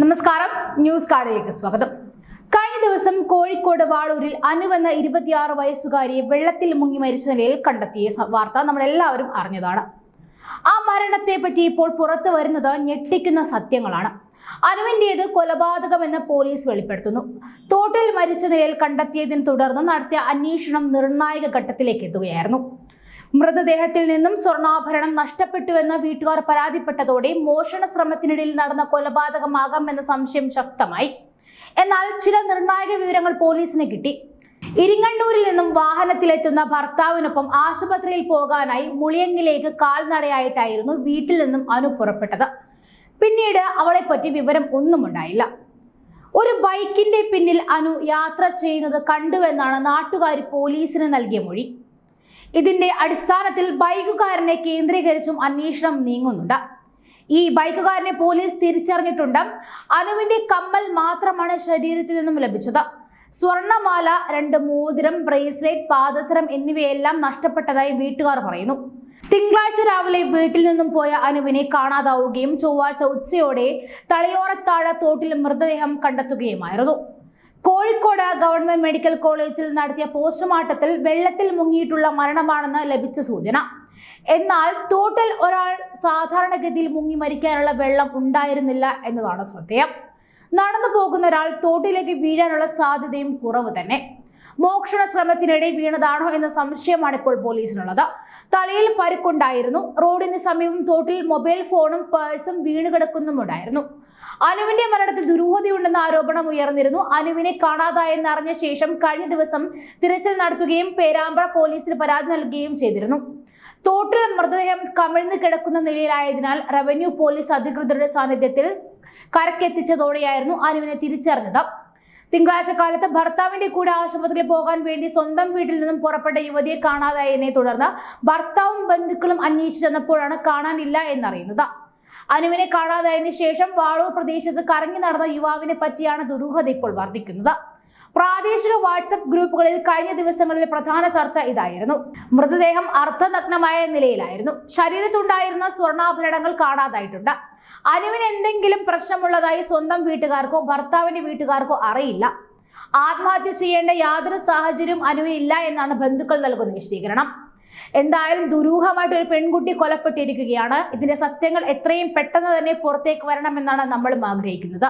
നമസ്കാരം. ന്യൂസ് കാർഡിലേക്ക് സ്വാഗതം. കഴിഞ്ഞ ദിവസം കോഴിക്കോട് വാളൂരിൽ അനുവെന്ന ഇരുപത്തിയാറ് വയസ്സുകാരിയെ വെള്ളത്തിൽ മുങ്ങി മരിച്ച നിലയിൽ കണ്ടെത്തിയ വാർത്ത നമ്മളെല്ലാവരും അറിഞ്ഞതാണ്. ആ മരണത്തെ പറ്റി ഇപ്പോൾ പുറത്തു വരുന്നത് ഞെട്ടിക്കുന്ന സത്യങ്ങളാണ്. അനുവിന്റേത് കൊലപാതകമെന്ന് പോലീസ് വെളിപ്പെടുത്തുന്നു. തോട്ടിൽ മരിച്ച നിലയിൽ കണ്ടെത്തിയതിനെ തുടർന്ന് നടത്തിയ അന്വേഷണം നിർണായക ഘട്ടത്തിലേക്ക് എത്തുകയായിരുന്നു. മൃതദേഹത്തിൽ നിന്നും സ്വർണാഭരണം നഷ്ടപ്പെട്ടുവെന്ന് വീട്ടുകാർ പരാതിപ്പെട്ടതോടെ മോഷണ ശ്രമത്തിനിടയിൽ നടന്ന കൊലപാതകമാകാമെന്ന സംശയം ശക്തമായി. എന്നാൽ ചില നിർണായക വിവരങ്ങൾ പോലീസിന് കിട്ടി. ഇരിങ്ങണ്ണൂരിൽ നിന്നും വാഹനത്തിലെത്തുന്ന ഭർത്താവിനൊപ്പം ആശുപത്രിയിൽ പോകാനായി മുളിയങ്ങിലേക്ക് കാൽനടയായിട്ടായിരുന്നു വീട്ടിൽ നിന്നും അനു പുറപ്പെട്ടത്. പിന്നീട് അവളെപ്പറ്റി വിവരം ഒന്നും ഉണ്ടായില്ല. ഒരു ബൈക്കിന്റെ പിന്നിൽ അനു യാത്ര ചെയ്യുന്നത് കണ്ടുവെന്നാണ് നാട്ടുകാർ പോലീസിന് നൽകിയ മൊഴി. ഇതിന്റെ അടിസ്ഥാനത്തിൽ ബൈക്കുകാരനെ കേന്ദ്രീകരിച്ചും അന്വേഷണം നീങ്ങുന്നുണ്ട്. ഈ ബൈക്കുകാരനെ പോലീസ് തിരിച്ചറിഞ്ഞിട്ടുണ്ട്. അനുവിന്റെ കമ്മൽ മാത്രമാണ് ശരീരത്തിൽ നിന്നും ലഭിച്ചത്. സ്വർണമാല രണ്ട് മോതിരം ബ്രേസ്ലെറ്റ് പാദസരം എന്നിവയെല്ലാം നഷ്ടപ്പെട്ടതായി വീട്ടുകാർ പറയുന്നു. തിങ്കളാഴ്ച രാവിലെ വീട്ടിൽ നിന്നും പോയ അനുവിനെ കാണാതാവുകയും ചൊവ്വാഴ്ച ഉച്ചയോടെ തളയോറത്താഴ തോട്ടിൽ മൃതദേഹം കണ്ടെത്തുകയുമായിരുന്നു. കോഴിക്കോട് ഗവൺമെന്റ് മെഡിക്കൽ കോളേജിൽ നടത്തിയ പോസ്റ്റ്മോർട്ടത്തിൽ വെള്ളത്തിൽ മുങ്ങിയിട്ടുള്ള മരണമാണെന്ന് ലഭിച്ച സൂചന. എന്നാൽ തോട്ടിൽ ഒരാൾ സാധാരണഗതിയിൽ മുങ്ങി മരിക്കാനുള്ള വെള്ളം ഉണ്ടായിരുന്നില്ല എന്നതാണ് ശ്രദ്ധേയം നടന്നു പോകുന്ന ഒരാൾ തോട്ടിലേക്ക് വീഴാനുള്ള സാധ്യതയും കുറവ് തന്നെ. മോഷണ ശ്രമത്തിനിടെ വീണതാണോ എന്ന സംശയമാണ് ഇപ്പോൾ പോലീസിനുള്ളത്. തലയിൽ പരുക്കുണ്ടായിരുന്നു. റോഡിന് സമീപം തോട്ടിൽ മൊബൈൽ ഫോണും പേഴ്സും വീണ് കിടക്കുന്നുമുണ്ടായിരുന്നു. അനുവിന്റെ മരണത്തിൽ ദുരൂഹതയുണ്ടെന്ന ആരോപണം ഉയർന്നിരുന്നു. അനുവിനെ കാണാതായെന്ന് അറിഞ്ഞ ശേഷം കഴിഞ്ഞ ദിവസം തിരച്ചിൽ നടത്തുകയും പേരാമ്പ്ര പോലീസിന് പരാതി നൽകുകയും ചെയ്തിരുന്നു. തോട്ടിൽ മൃതദേഹം കമിഴ്ന്ന് കിടക്കുന്ന നിലയിലായതിനാൽ റവന്യൂ പോലീസ് അധികൃതരുടെ സാന്നിധ്യത്തിൽ കരക്കെത്തിച്ചതോടെയായിരുന്നു അനുവിനെ തിരിച്ചറിഞ്ഞത്. തിങ്കളാഴ്ച കാലത്ത് ഭർത്താവിന്റെ കൂടെ ആശുപത്രിയിൽ പോകാൻ വേണ്ടി സ്വന്തം വീട്ടിൽ നിന്നും പുറപ്പെട്ട യുവതിയെ കാണാതായതിനെ തുടർന്ന് ഭർത്താവും ബന്ധുക്കളും അന്വേഷിച്ചു ചെന്നപ്പോഴാണ് കാണാനില്ല എന്നറിയുന്നത്. അനുവിനെ കാണാതായതിനു ശേഷം വാളൂർ പ്രദേശത്ത് കറങ്ങി നടന്ന യുവാവിനെ പറ്റിയാണ് ദുരൂഹത ഇപ്പോൾ വർദ്ധിക്കുന്നത്. പ്രാദേശിക വാട്സപ്പ് ഗ്രൂപ്പുകളിൽ കഴിഞ്ഞ ദിവസങ്ങളിൽ പ്രധാന ചർച്ച ഇതായിരുന്നു. മൃതദേഹം അർദ്ധനഗ്നമായ നിലയിലായിരുന്നു. ശരീരത്തുണ്ടായിരുന്ന സ്വർണാഭരണങ്ങൾ കാണാതായിട്ടുണ്ട്. അനുവിന് എന്തെങ്കിലും പ്രശ്നമുള്ളതായി സ്വന്തം വീട്ടുകാർക്കോ ഭർത്താവിന്റെ വീട്ടുകാർക്കോ അറിയില്ല. ആത്മഹത്യ ചെയ്യേണ്ട യാതൊരു സാഹചര്യവും അനുവിനില്ല എന്നാണ് ബന്ധുക്കൾ നൽകുന്ന വിശദീകരണം. എന്തായാലും ദുരൂഹമായിട്ട് ഒരു പെൺകുട്ടി കൊലപ്പെട്ടിരിക്കുകയാണ്. ഇതിന്റെ സത്യങ്ങൾ എത്രയും പെട്ടെന്ന് തന്നെ പുറത്തേക്ക് വരണമെന്നാണ് നമ്മളും ആഗ്രഹിക്കുന്നത്.